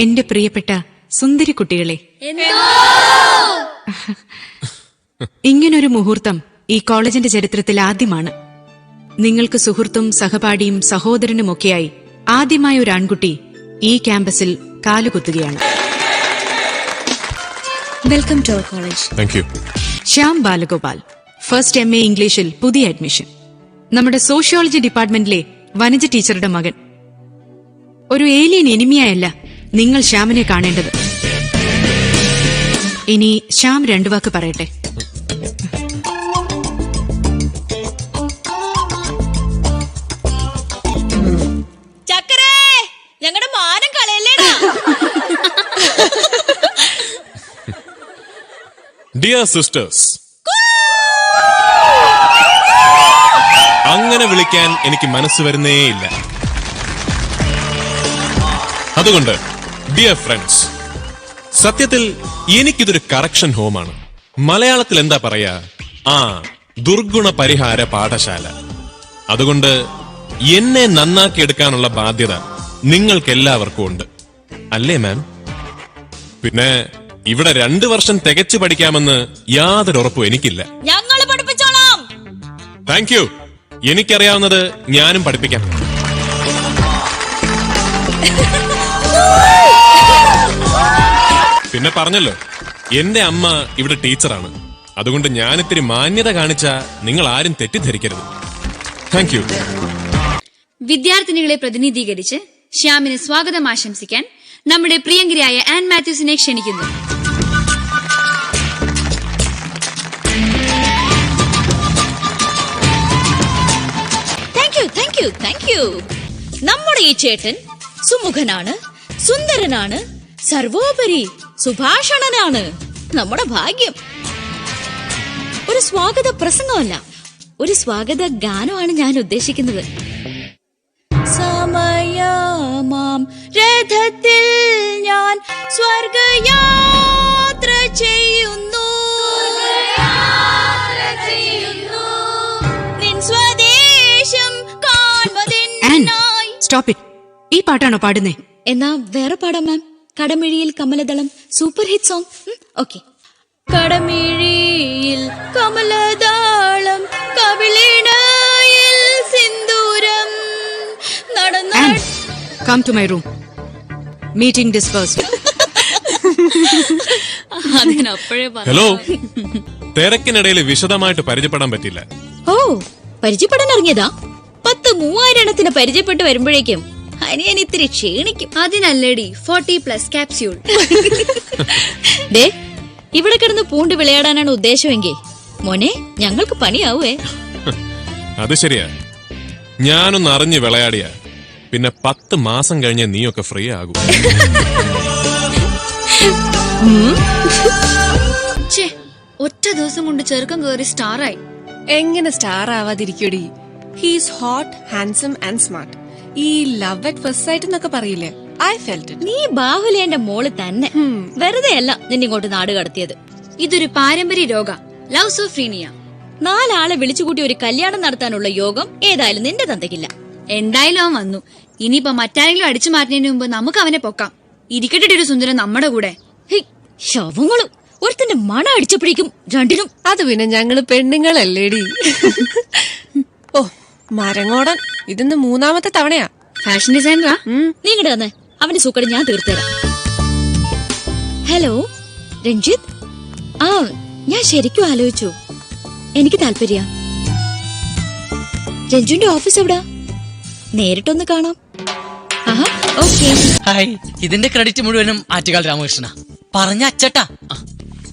എന്റെ പ്രിയപ്പെട്ട സുന്ദരി കുട്ടികളെ ഇങ്ങനൊരു മുഹൂർത്തം ഈ കോളേജിന്റെ ചരിത്രത്തിൽ ആദ്യമാണ്. നിങ്ങൾക്ക് സുഹൃത്തും സഹപാഠിയും സഹോദരനുമൊക്കെയായി ആദ്യമായ ഒരു ആൺകുട്ടി ഈ ക്യാമ്പസിൽ കാലുകുത്തുകയാണ്. Welcome to our college. Shyam Balagopal first M A ഇംഗ്ലീഷിൽ പുതിയ അഡ്മിഷൻ. നമ്മുടെ സോഷ്യോളജി ഡിപ്പാർട്ട്മെന്റിലെ വനജ ടീച്ചറുടെ മകൻ. ഒരു ഏലിയൻ എനിമിയായല്ല നിങ്ങൾ ശ്യാമിനെ കാണേണ്ടത്. ഇനി ശ്യാം രണ്ടു വാക്ക് പറയട്ടെ. ഞങ്ങളുടെ മാനം കളയല്ലേ ഡിയർ സിസ്റ്റേഴ്സ് അങ്ങനെ വിളിക്കാൻ എനിക്ക് മനസ്സ് വരുന്നേയില്ല അതുകൊണ്ട് ഡിയർ ഫ്രണ്ട്സ് സത്യത്തിൽ എനിക്കിതൊരു കറക്ഷൻ ഹോമാണ് മലയാളത്തിൽ എന്താ പറയാ? ആ ദുർഗുണ പരിഹാര പാഠശാല. അതുകൊണ്ട് എന്നെ നന്നാക്കിയെടുക്കാനുള്ള ബാധ്യത നിങ്ങൾക്കെല്ലാവർക്കും ഉണ്ട്. അല്ലേ മാം പിന്നെ ഇവിടെ രണ്ടു വർഷം തികച്ചു പഠിക്കാമെന്ന് യാതൊരു ഉറപ്പും എനിക്കില്ല. ഞങ്ങൾ പഠിപ്പിച്ചോളാം. താങ്ക് യു എനിക്കറിയാവുന്നത് ഞാനും പഠിപ്പിക്കാം. പിന്നെ പറഞ്ഞല്ലോ. എന്റെ അമ്മ ഇവിടെ ടീച്ചറാണ്. അതുകൊണ്ട് ഞാനിത്തിരി മാന്യത കാണിച്ച നിങ്ങൾ ആരും തെറ്റിദ്ധരിക്കരുത്. താങ്ക് യു വിദ്യാർത്ഥിനികളെ പ്രതിനിധീകരിച്ച് ശ്യാമിന് സ്വാഗതം ആശംസിക്കാൻ നമ്മുടെ പ്രിയങ്കരിയായ ആൻ മാത്യൂസിനെ ക്ഷണിക്കുന്നു. Thank you thank you thank you നമ്മുടെ ഈ ചേട്ടൻ സുമുഖനാണ് സുന്ദരനാണ് സർവോപരി സുഭാഷണനാണ് നമ്മുടെ ഭാഗ്യം. ഒരു സ്വാഗത പ്രസംഗമല്ല ഒരു സ്വാഗത ഗാനമാണ് ഞാൻ ഉദ്ദേശിക്കുന്നത്. സമയമാം രഥത്തിൽ ഞാൻ സ്വർഗയാത്ര ചെയ്യുന്നു. Stop it. ഈ പാട്ടാണോ പാടുന്നേ? എന്നാ വേറെ പാടാം മാം. കടമിഴിയിൽ കമലദളം സൂപ്പർ ഹിറ്റ് സോങ്. ഓക്കെ. കടമിഴിയിൽ കമലദാളം കവിളിണയിൽ സിന്ദൂരം നടന്ന come to my room meeting dispersed അതിനപ്പോഴേ hello തിരക്കിനിടയിൽ വിശദമായിട്ട് പരിചയപ്പെടാൻ പറ്റില്ല. ഓ പരിചയപ്പെടാൻ ഇറങ്ങിയതാ? പത്ത് മൂവായിരണത്തിന് എണ്ണത്തിന് പരിചയപ്പെട്ട് വരുമ്പോഴേക്കും അനിയൻ ഇത്തിരി ക്ഷീണിക്കും. അതിനല്ലടി ഫോർട്ടി പ്ലസ് കാപ്സ്യൂൾ ദേ ഇവിടെ കിടന്ന് പൂണ്ട് വിളയാടാനാണ് ഉദ്ദേശമെങ്കിൽ. മോനെ ഞങ്ങൾക്ക് പണിയാവേ. അത് ശരിയാ. ഞാനൊന്ന് അറിഞ്ഞ് വിളയാടിയ. പിന്നെ പത്ത് മാസം കഴിഞ്ഞ നീയൊക്കെ ഫ്രീ ആകും. ഒറ്റ ദിവസം കൊണ്ട് ചെറുക്കം കയറി സ്റ്റാറായി. എങ്ങനെ star ആവാതിരിക്കടി he's hot handsome and smart ഈ ലവ് അറ്റ് ഫസ്റ്റ് സൈറ്റ് എന്നൊക്കെ പറയില്ലേ? ഐ ഫെൽറ്റ് നീ ബാഹുലേന്റെ മോൾ തന്നെ. വെറുതെ അല്ല നിന്നെ ഇങ്ങോട്ട് നാട് കടത്തിയത്. ഇതൊരു പാരമ്പര്യ രോഗ. ലവ് സോഫ്രീനിയ നാലാളെ വിളിച്ചുകൂട്ടി ഒരു കല്യാണം നടത്താനുള്ള യോഗം ഏതായാലും നിന്റെ തന്തയ്ക്കില്ല. എന്തായാലും അവൻ വന്നു. ഇനിയിപ്പോ മറ്റാരെങ്കിലും അടിച്ചു മാറ്റുന്നതിന് മുമ്പ് നമുക്ക് അവനെ പൊക്കാം. ഇരിക്കട്ടെ ഒരു സുന്ദരം നമ്മുടെ കൂടെ. ശവങ്ങളും. ഒരുത്തന്റെ മണ അടിച്ചപ്പോഴേക്കും രണ്ടിനും. അത് പിന്നെ ഞങ്ങൾ പെണ്ണുങ്ങളല്ലേടി. ഓ മരങ്ങോടൻ. ഇതിന്ന് മൂന്നാമത്തെ തവണയാ. ഫാഷൻ ഡിസൈനറാ നീ ഇങ്ങോട്ട് വന്നേ. അവന്റെ സൂക്കട് ഞാൻ തീർത്തുതരാം ഹലോ രഞ്ജിത്ത്? ആ ഞാൻ ശരിക്കും ആലോചിച്ചു. എനിക്ക് താല്പര്യ. രഞ്ജുന്റെ ഓഫീസ് എവിടാ? നേരിട്ടൊന്ന് കാണാം. ആഹാ ഓക്കെ ഹായ് ഇതിന്റെ ക്രെഡിറ്റ് മുഴുവനും ആറ്റുകാൽ രാമകൃഷ്ണ പറഞ്ഞ അച്ചട്ടാ.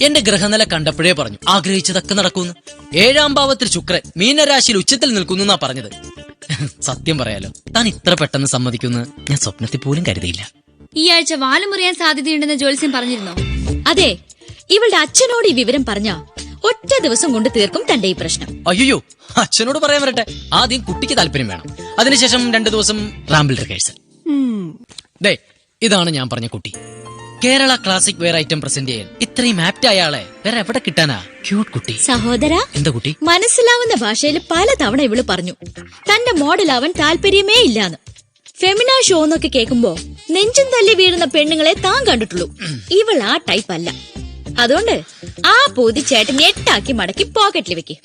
എന്റെ ഗ്രഹനില കണ്ടപ്പോഴേ പറഞ്ഞു ആഗ്രഹിച്ചതൊക്കെ നടക്കുന്നു. ഏഴാം ഭാവത്തിൽ ശുക്രൻ മീനരാശിയിൽ ഉച്ചത്തിൽ നിൽക്കുന്നു എന്നാ പറഞ്ഞത്. സത്യം പറയാലോ താൻ ഇത്ര പെട്ടെന്ന് സമ്മതിക്കുന്നു ഞാൻ സ്വപ്നത്തിൽ പോലും കരുതിയില്ല. ഈ ആഴ്ച വാലുമുറിയാൻ സാധ്യതയുണ്ടെന്ന് ജോത്സ്യം പറഞ്ഞിരുന്നോ? അതെ ഇവളുടെ അച്ഛനോട് ഈ വിവരം പറഞ്ഞ ഒറ്റ ദിവസം കൊണ്ട് തീർക്കും തന്റെ ഈ പ്രശ്നം. അയ്യോ അച്ഛനോട് പറയാൻ വരട്ടെ. ആദ്യം കുട്ടിക്ക് താല്പര്യം വേണം. അതിനുശേഷം രണ്ടു ദിവസം റാമ്പിൾ റിഹേഴ്സൽ ഇതാണ് ഞാൻ പറഞ്ഞ കുട്ടി. Kerala classic wear item present ചെയ്യാൻ. ഇത്രയും ആപ്റ്റ് അയാളെ വേറെ എവിടെ കിട്ടാനാ? ക്യൂട്ട് കുട്ടി. സഹോദര എന്താ കുട്ടി? മനസ്സിലാവുന്ന ഭാഷയിൽ പല തവണ ഇവൾ പറഞ്ഞു. തന്റെ മോഡൽ അവൻ താല്പര്യമേ ഇല്ലാന്ന്. ഫെമിന ഷോ എന്നൊക്കെ കേൾക്കുമ്പോ നെഞ്ചും തല്ലി വീഴുന്ന പെണ്ണുങ്ങളെ താൻ കണ്ടിട്ടുള്ളൂ. ഇവൾ ആ ടൈപ്പ് അല്ല. അതുകൊണ്ട് ആ പൂതി ചേട്ടൻ എട്ടാക്കി മടക്കി പോക്കറ്റിൽ വെക്ക്.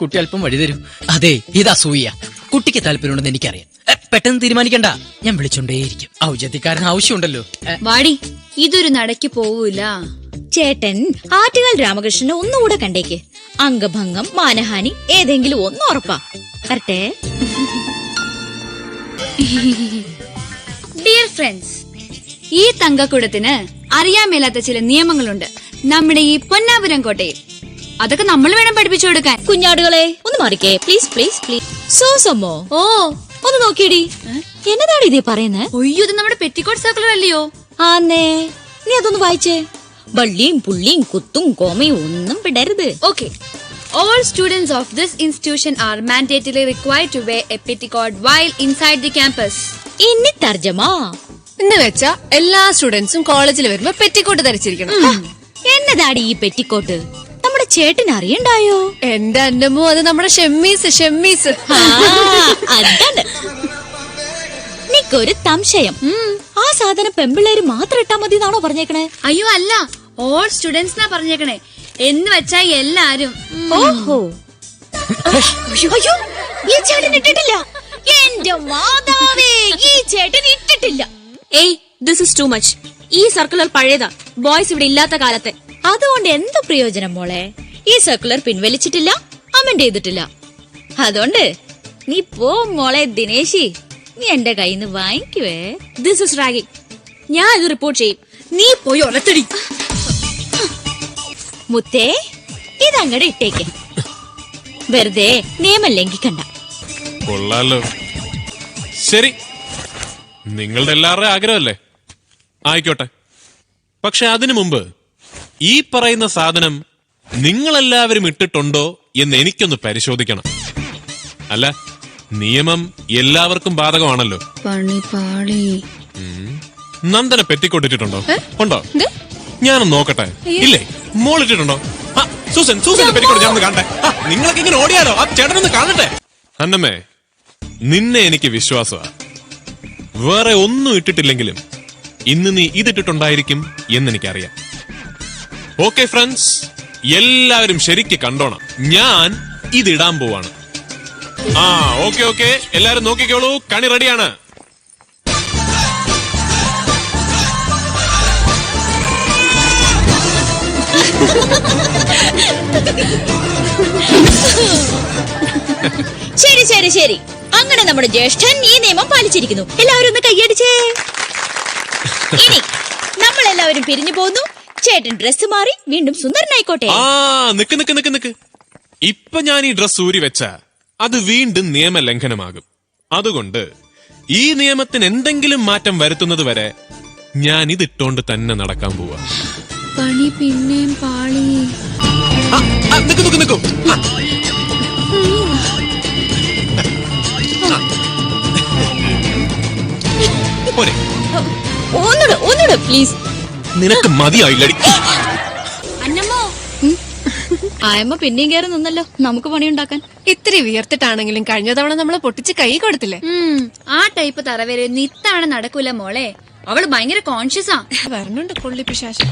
കുട്ടി അല്പം വഴി തരും. അതെ ഇതാ സൂയ കുട്ടിക്ക് താല്പര്യമുണ്ടെന്ന് എനിക്കറിയാം. പെട്ടെന്ന് തീരുമാനിക്കണ്ട. ഞാൻ വിളിച്ചോണ്ടേയിരിക്കും. ഔചത്യക്കാരൻ ആവശ്യമുണ്ടല്ലോ. വാടി ഇതൊരു നടക്ക് പോവൂല. ചേട്ടൻ ആറ്റുകാൽ രാമകൃഷ്ണനെ ഒന്നുകൂടെ കണ്ടേക്ക്. അംഗഭംഗം മാനഹാനി ഏതെങ്കിലും ഒന്ന് ഉറപ്പാ. വരട്ടെ. ഡിയർ ഫ്രണ്ട്സ് ഈ തങ്കക്കുടത്തിന് അറിയാൻ മേലാത്ത ചില നിയമങ്ങളുണ്ട്. നമ്മുടെ ഈ പൊന്നാപുരം കോട്ടയിൽ. അതൊക്കെ നമ്മൾ വേണം പഠിപ്പിച്ചു കൊടുക്കാൻ. കുഞ്ഞാടുകളെ ഒന്ന് മാറിക്കേ. പ്ലീസ് പ്ലീസ് പ്ലീസ് സോസമ്മോ ഓ ഒന്ന് നോക്കിയടി. എന്നതാണ് ഇതേ പറയുന്നത്? ഒയ്യോ ഇത് നമ്മുടെ പെറ്റിക്കോട്ട് സർക്കിൾ അല്ലയോ? ആന്നേ നീ അതൊന്ന് വായിച്ചേ. വള്ളിയും പുള്ളിയും കുത്തും കോമയും ഒന്നും വിടരുത് okay All students of this institution are mandatorily required to wear a petticoat while inside the campus. ഇനി തർജമാ എന്ന് വെച്ചാ എല്ലാ സ്റ്റുഡൻസും കോളേജിൽ വരുമ്പോ പെറ്റിക്കോട്ട് ധരിച്ചിരിക്കണം. എന്നതാടി ഈ പെറ്റിക്കോട്ട് നമ്മുടെ ചേട്ടൻ അറിയണ്ടായോ? എന്റെ അന്നമ്മോ അത് നമ്മുടെ ഷെമ്മീസ് ഷെമ്മീസ്. അതാണ്. നിക്കൊരു സംശയം. ആ സാധനം പെമ്പിള്ളേര് മാത്രം ഇട്ടാ മതി എന്നാണോ പറഞ്ഞേക്കണേ? അയ്യോ അല്ല. ഓൾ സ്റ്റുഡൻസ് എന്നാ പറഞ്ഞേക്കണേ. എന്ന് വെച്ചാ എല്ലാരും. ഓഹോ. അയ്യോ ഈ ചേട്ടൻ ഇട്ടിട്ടില്ല. എന്റെ മാതാവേ ഈ ചേട്ടൻ ഇട്ടിട്ടില്ല. ഏയ് ദിസ് ഇസ് ടു മച്ച് ഈ സർക്കുലർ പഴയതാ. ബോയ്സ് ഇവിടെ ഇല്ലാത്ത കാലത്തെ. അതുകൊണ്ട് എന്ത് പ്രയോജനം മോളെ? ഈ സർക്കുലർ പിൻവലിച്ചിട്ടില്ല അമെന്റ് ചെയ്തിട്ടില്ല. അതുകൊണ്ട് നീ പോ മോളെ ദിനേശി. നീ എന്റെ കയ്യിൽ നിന്ന് വാങ്ങിക്കുവേ. ദിസ് ഇസ് റാഗിങ് ഞാൻ ഇത് റിപ്പോർട്ട് ചെയ്യും. നീ പോയി ഒലത്തടി. മുത്തേ ഇതങ്ങടെ ഇട്ടേക്ക്. വെറുതെ നിയമം ലംഘിക്കണ്ട. കൊള്ളാലോ. ശരി. നിങ്ങളുടെ എല്ലാവരുടെയും ആഗ്രഹമല്ലേ? ആയിക്കോട്ടെ. പക്ഷെ അതിനു മുമ്പ് ഈ പറയുന്ന സാധനം നിങ്ങളെല്ലാവരും ഇട്ടിട്ടുണ്ടോ എന്ന് എനിക്കൊന്ന് പരിശോധിക്കണം. അല്ല നിയമം എല്ലാവർക്കും ബാധകമാണല്ലോ. പണി പാളി. നന്ദന പെറ്റിക്കൊട്ടിട്ടുണ്ടോ ഉണ്ടോ? ഞാനൊന്ന് നോക്കട്ടെ. ഇല്ലേ? മോളിട്ടിട്ടുണ്ടോ? ആ, സൂസൻ സൂസന്റെ പെറ്റിക്കോട്ട് ഞാനൊന്ന് കാണട്ടെ. ആ, നിങ്ങളൊക്കെ ഇങ്ങനെ ഓടിയാലോ? ആ ചേട്ടനൊന്ന് കാണട്ടെ. അന്നമ്മേ നിന്നെ എനിക്ക് വിശ്വാസമാ. വേറെ ഒന്നും ഇട്ടിട്ടില്ലെങ്കിലും ഇന്ന് നീ ഇതിട്ടിട്ടുണ്ടായിരിക്കും എന്നെനിക്കറിയാം. ഓക്കെ ഫ്രണ്ട്സ് എല്ലാവരും ശരിക്ക് കണ്ടോണം. ഞാൻ ഇതിടാൻ പോവാണ്. ആ ഓക്കെ ഓക്കെ. എല്ലാരും നോക്കിക്കോളൂ. കണി റെഡിയാണ്. ശരി ശരി ശരി. അങ്ങനെ നമ്മുടെ ജ്യേഷ്ഠൻ ഈ നിയമം പാലിച്ചിരിക്കുന്നു. എല്ലാവരും ഒന്ന് കൈയടിച്ചേ. ഇനി നമ്മൾ എല്ലാവരും പിരിഞ്ഞു പോകുന്നു ചേട്ടൻ ഡ്രസ് മാറി വീണ്ടും സുന്ദരനായിക്കോട്ടെ. ആ നിക്ക് നിക്ക് നിക്ക് നിക്ക്. ഇപ്പൊ ഞാൻ ഈ ഡ്രസ് ഊരി വെച്ച അത് വീണ്ടും നിയമലംഘനമാകും. അതുകൊണ്ട് ഈ നിയമത്തിന് എന്തെങ്കിലും മാറ്റം വരുത്തുന്നത് വരെ ഞാൻ ഇതിട്ടോണ്ട് തന്നെ നടക്കാൻ പോവാ. പണി പിന്നെയും പാളി. നിക്ക് നിക്കൂ പോരെ. ഒന്നുകൂടെ ഒന്നുകൂടെ പ്ലീസ് നിനക്ക് മതിയായില്ലടി. ആയമ്മ പിന്നെയും കയറി നിന്നല്ലോ. നമുക്ക് പണിയുണ്ടാക്കാൻ. ഇത്തിരി വിയർത്തിട്ടാണെങ്കിലും കഴിഞ്ഞ തവണ നമ്മൾ പൊട്ടിച്ച് കൈ കൊടുത്തില്ലേ? ആ ടൈപ്പ് തറവേര് നിത്താണ് നടക്കൂല മോളെ. അവൾ ഭയങ്കര കോൺഷ്യസാ വരണുണ്ട് കൊള്ളി പിശാശം.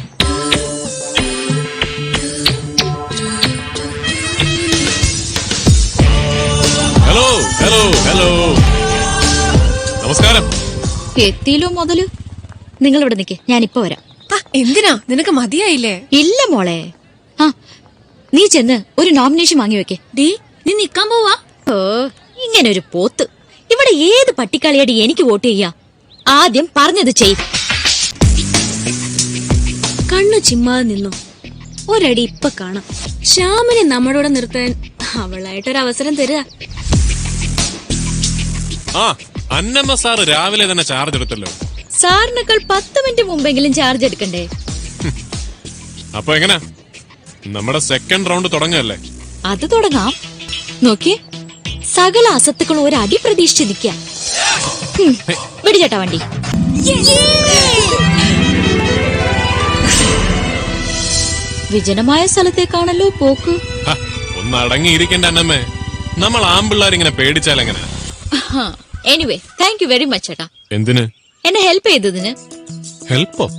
Hello hello hello. നമസ്കാരം. എത്തിയില്ലോ മുതൽ. നിങ്ങൾ ഇവിടെ നിൽക്കേ ഞാൻ ഇപ്പൊ വരാം എന്തിനാ? നിനക്ക് മതിയായില്ലേ? ഇല്ല മോളെ. നീ ചെന്ന് ഒരു നോമിനേഷൻ വാങ്ങി വെക്കേ. ഡീ നീ നിക്കാൻ പോവാ. ഓ ഇങ്ങനെ ഒരു പോത്ത്. ഇവിടെ ഏത് പട്ടിക്കളിയടി എനിക്ക് വോട്ട് ചെയ്യാ? ആദ്യം പറഞ്ഞത് ചെയ്. കണ്ണു ചിമ്മാതെ നിന്നു. ഒരടി ഇപ്പൊ കാണാം. ശ്യാമിനെ നമ്മളോടെ നിർത്താൻ അവളായിട്ടൊരു അവസരം തരുക ആ അന്നമ്മ സാറ് രാവിലെ തന്നെ ചാർജ് എടുത്തല്ലോ. സാറിനേക്കാൾ പത്ത് മിനിറ്റ് മുമ്പെങ്കിലും ചാർജ് എടുക്കണ്ടേ? അപ്പൊ എങ്ങനാ? നമ്മുടെ സെക്കൻഡ് റൗണ്ട് തുടങ്ങല്ലേ അത് തുടങ്ങാം. നോക്കിയേ സകല അസത്തുക്കളും ഒരു അടി പ്രതീക്ഷിച്ച് നിൽക്കാം വിടിച്ചേട്ടാ വണ്ടി. വിജനമായ സ്ഥലത്തേക്കാണല്ലോ പോക്ക്. ഒന്ന് അടങ്ങിയിരിക്കണ്ട അന്നമ്മേ. നമ്മൾ ആമ്പിള്ളാരിങ്ങനെ പേടിച്ചാൽ എങ്ങനെ anyway thank you very much ചേട്ടാ. എന്തിന്? എന്നെ ഹെൽപ്പ് ചെയ്തതിന്. ഹെൽപ്പോ.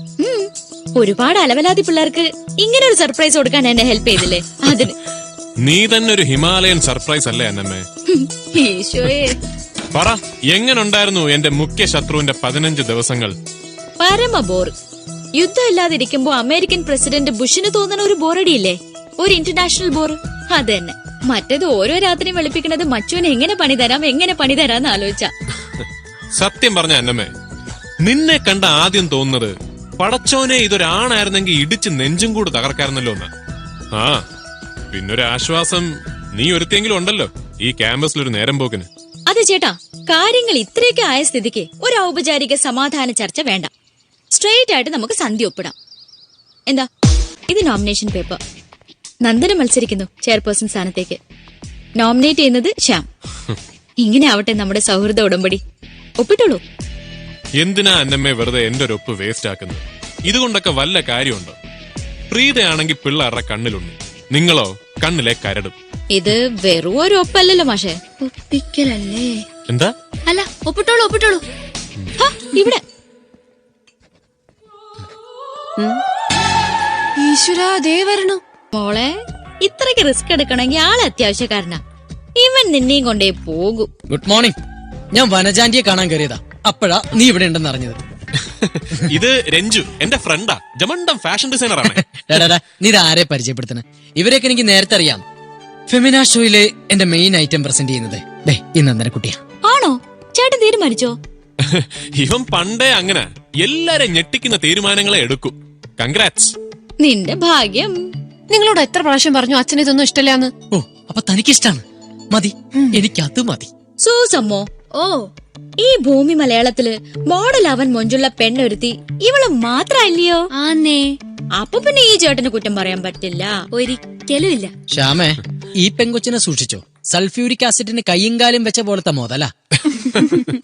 ഒരുപാട് അലവലാതി പിള്ളേർക്ക് ഇങ്ങനെ ഒരു സർപ്രൈസ് കൊടുക്കാൻ എന്നെ ഹെൽപ്പ് ചെയ്തില്ലേ? അതിന്. നീ തന്നെ ഒരു ഹിമാലയൻ സർപ്രൈസ് അല്ലേ അന്നമ്മേ? ഹും, ഈശോയെ. പറ എങ്ങനുണ്ടായിരുന്നു എന്റെ മുഖ്യ ശത്രുവിന്റെ പതിനഞ്ച് ദിവസങ്ങൾ? പരമബോർ. യുദ്ധം ഇല്ലാതിരിക്കുമ്പോ അമേരിക്കൻ പ്രസിഡന്റ് ബുഷിന് തോന്നുന്ന ഒരു ബോറടിയില്ലേ? ഒരു ഇന്റർനാഷണൽ ബോർ? അത് തന്നെ മറ്റേത് ഓരോ രാത്രിയും വെളുപ്പിക്കുന്നത് മച്ചുവിനെ എങ്ങനെ പണി തരാം എങ്ങനെ പണി തരാന്ന് ആലോചിച്ച. സത്യം പറഞ്ഞ അന്നമ്മേ നിന്നെ കണ്ട ആദ്യം തോന്നുന്നത് പടച്ചോനെ ഇതൊരാണായിരുന്നെങ്കിൽ ഇടിച്ച് നെഞ്ചും കൂടെ തകർക്കായിരുന്നല്ലോ എന്ന്. ആ പിന്നൊരാശ്വാസം നീ ഒരുത്തെങ്കിലും ഉണ്ടല്ലോ ഈ ക്യാമ്പസിൽ ഒരു നേരം പോക്കിന്. അത് ചേട്ടാ കാര്യങ്ങൾ ഇത്രയൊക്കെ ആയ സ്ഥിതിക്ക് ഒരു ഔപചാരിക സമാധാന ചർച്ച വേണ്ട. സ്ട്രെയിറ്റ് ആയിട്ട് നമുക്ക് സന്ധി ഒപ്പിടാം. എന്താ? ഇത് നോമിനേഷൻ പേപ്പർ നന്ദന മത്സരിക്കുന്നു ചെയർപേഴ്സൺ സ്ഥാനത്തേക്ക്. നോമിനേറ്റ് ചെയ്യുന്നത് ശ്യാം. ഇങ്ങനെ ആവട്ടെ നമ്മുടെ സൗഹൃദ ഉടമ്പടി. ഒപ്പിട്ടോളൂ. എന്തിനാ അന്നമ്മേ വെറുതെ എന്റെ ഒരു ഒപ്പ് വേസ്റ്റ് ആക്കുന്നത്? ഇതുകൊണ്ടൊക്കെ വല്ല കാര്യമുണ്ടോ? പ്രീതയാണെങ്കിൽ പിള്ളേരുടെ കണ്ണിലുണ്ട് നിങ്ങളോ കണ്ണിലെ കരടും. ഇത് വെറും ഒരു ഒപ്പല്ലല്ലോ മാഷേ. ഒപ്പിക്കലല്ലേ? എന്താ? അല്ല ഒപ്പിട്ടോളൂ ഒപ്പിട്ടോളൂ. ഇവിടെ. ഈശ്വരാ ദേ വരണു. മോളെ ഇത്രയ്ക്ക് റിസ്ക് എടുക്കണമെങ്കിൽ ആളെ അത്യാവശ്യക്കാരനാ. ഇവൻ നിന്നെയും കൊണ്ടേ പോകൂ. ഗുഡ് മോർണിംഗ് ഞാൻ വനജാന്റിയെ കാണാൻ കയറിയതാ. അപ്പോഴാ നീ ഇവിടെ ഉണ്ടെന്ന് അറിഞ്ഞത്. ഇത് രഞ്ജു എന്റെ ഫ്രണ്ടാ. ജമണ്ടം ഫാഷൻ ഡിസൈനർ ആണ്. ഡാ, ഡാ, ഡാ, നീ ഇതാരെ ആരെ പരിചയപ്പെടുത്തണേ? ഇവരെയൊക്കെ എനിക്ക് നേരത്തെ അറിയാം. ഫെമിന ഷോയിലെ എന്റെ മെയിൻ ഐറ്റം പ്രസന്റ് ചെയ്യുന്നത്. ദേ ഈ നന്ദനക്കുട്ടിയാ ആണോ? ചേട്ടൻ തീരുമാനിച്ചോ? ഇവൻ പണ്ടേ അങ്ങനെ. എല്ലാരെ ഞെട്ടിക്കുന്ന തീരുമാനങ്ങളെ എടുക്കും. കൺഗ്രാറ്റ്സ് നിന്റെ ഭാഗ്യം. നിങ്ങളോട് എത്ര പ്രാവശ്യം പറഞ്ഞു അച്ഛനെ ഇതൊന്നും ഇഷ്ടമില്ലാന്ന് ഓ അപ്പൊ തനിക്കിഷ്ടാണ്. മതി എനിക്കത് മതി. സൂസമ്മോ ഓ ഈ ഭൂമി മലയാളത്തിൽ മോഡൽ അവൻ മൊഞ്ചുള്ള പെണ്ണൊരുത്തി ഇവൾ മാത്രല്ലയോ ആന്നേ. അപ്പൊ പിന്നെ ഈ ചേട്ടന് കുറ്റം പറയാൻ പറ്റില്ല. ഒരിക്കലും ഇല്ല. ശ്യാമേ ഈ പെങ്കൊച്ചിനെ സൂക്ഷിച്ചോ? സൾഫ്യൂരിക് ആസിഡിന് കയ്യും കാലും വെച്ച പോലത്തെ മോതല.